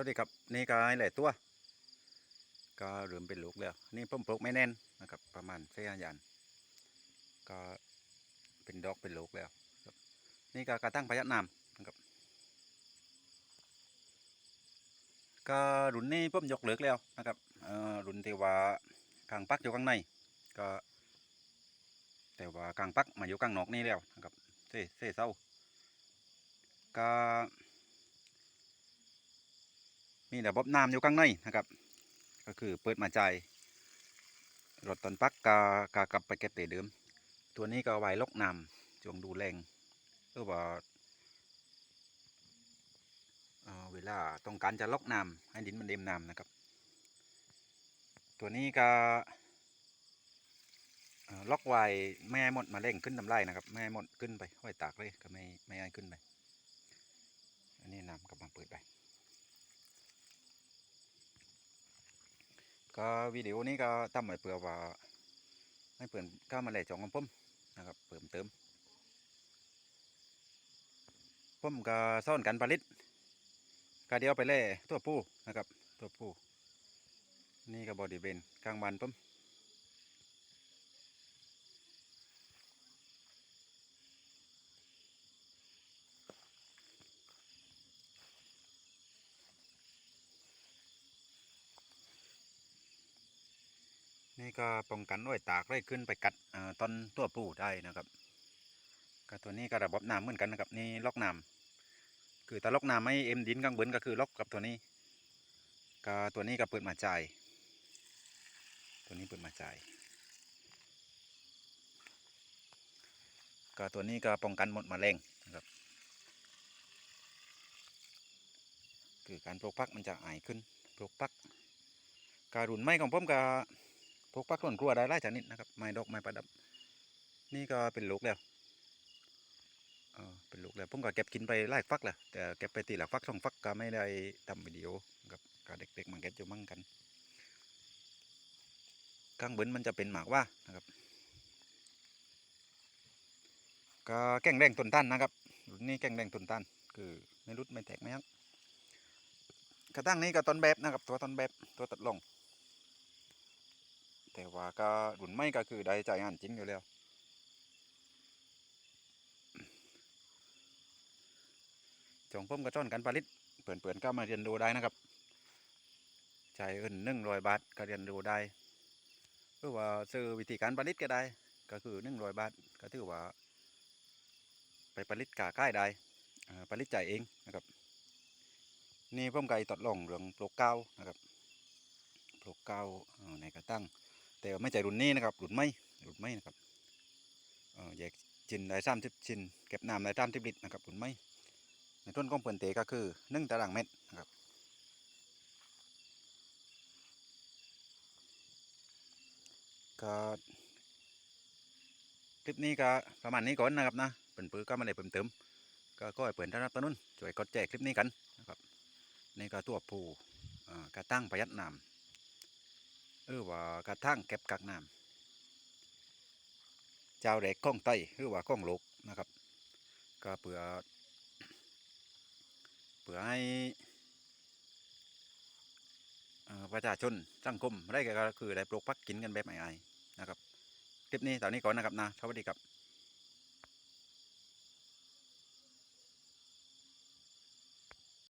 วัสดีครับนี่ก็หลายตัว ก็เริ่มเป็นลูกแล้วนี่ผมปลูกไม่แน่นนะครับ ประมาณเสียยันก็เป็นดอกเป็นลูกแล้วนี่ก็กระตั้งพยัญชนะนะครับก็รุ่นนี้ผมยกเลิกแล้วนะครับรุ่นที่ว่ากลางปักอยู่ข้างในก็ แต่ว่ากลางปักมาอยู่กลางนอกนี่แล้วนะครับเซ่เซ่เศร้าก็ มีระบบน้ำอยู่ข้างในนะครับ ก็คือเปิดมาใจรถตอนปักกากากับไปเก็บเตเดิม ตัวนี้ก็ไว้ลกน้ำจวงดูแรงหรือว่าเออเวลาต้องการจะลกน้ำให้ดินมันเดมน้ำนะครับ ตัวนี้ก็เอ่อล็อกไว้แม่ให้หมดมาเร่งขึ้นทำไรนะครับ แม่ให้หมดขึ้นไปไว้ตากเลยก็ไม่ไม่ให้ขึ้นไป อันนี้น้ำกำลังเปิดไป ก็วิดีโอนี้ก็ทำไว้เผื่อว่าให้เปิดก้ามาแหล่จองของผมนะครับเพิ่มเติมผมก็ซ่อนกันผลิตก็เดียวไปแล่ตัวผู้นะครับ ตัวผู้นี่ก็บอดีเบนกลางบันผม นี่ก็ป้องกันด้วยตากได้ขึ้นไปกัดเอ่อต้นตัวผู้ได้นะครับก็ตัวนี้ก็ระบบน้ำเหมือนกันนะครับนี่ล็อกน้ำคือถ้าล็อกน้ำไม่เอ็มดินข้างบนก็คือล็อกกับตัวนี้ก็ตัวนี้ก็เปิดมาจ่ายตัวนี้เปิดมาจ่ายก็ตัวนี้ก็ป้องกันหมดแมลงนะครับคือการปลูกพักมันจะอายขึ้นปลูกพักการุนไม้ของผมก็ ปลูกพักต้นกลัวได้หลายชนิดนะครับไม้ดอกไม้ประดับ นี่ก็เป็นลูกแล้วเออเป็นลูกแล้วผมก็เก็บกินไปไล่ฟักแหละแต่เก็บไปตีหละฟักสองฟักก็ไม่ได้ทำวิดีโอกับกับเด็กๆมันเก็บอยู่มั่งกันข้างบนมันจะเป็นหมากว่านะครับก็แก่งแดงต้นต้านนะครับรุ่นนี้แก่งแดงต้นต้านคือไม่รุดไม่แตกไม่ยักกระตั้งนี้ก็ต้นแบบนะครับ ตัวต้นแบบตัวตัดลง แต่ว่าก็รุ่นไม่ก็คือได้ใจงานจริงอยู่แล้วจงผมกระจ้อนกันผลิตเปิ่นเปิ่นๆก็มาเรียนรู้ได้นะครับใช้เงินหนึ่งร้อยบาทก็เรียนรู้ได้หรือว่าซื้อวิธีการผลิตก็ได้ ก็คือหนึ่งร้อยบาทก็ถือว่า ไปผลิตกาใกล้ได้อ่าผลิตจ่ายเองนะครับ นี่ผมไก่ตัดลองเรื่องปลูกเก้านะครับปลูกเก้าในกระตั้ง แต่ไม่ใช่รุ่นนี้นะครับรุ่นไม่รุ่นไม่นะครับเออแยกชิ้นได้สามสิบชิ้นเก็บน้ำได้สามสิบลิตรนะครับรุ่นไม่ในต้นของเปิ่นเตก็คือหนึ่งตารางเมตรนะครับก็คลิปนี้ก็ประมาณนี้ก่อนนะครับนะเปิ่นปื้อก็มาเลยเพิ่มเติมก็ก็เปิ่นท่านรับต้นนุ่นช่วยกดแจกคลิปนี้กันนะครับนี่ก็ตัวผู้กระตั้งประยัดน้ำ เออว่ากระทั่งเก็บกักน้ำเจ้าเด็กข้องไตหรือว่าข้องโลกนะครับ ก็เปื่อเพื่อให้ประชาชนสังคมได้ก็คือได้ปลูกพักกินกันแบบง่ายๆนะครับ คลิปนี้ตอนนี้ก่อนนะครับนะสวัสดีครับ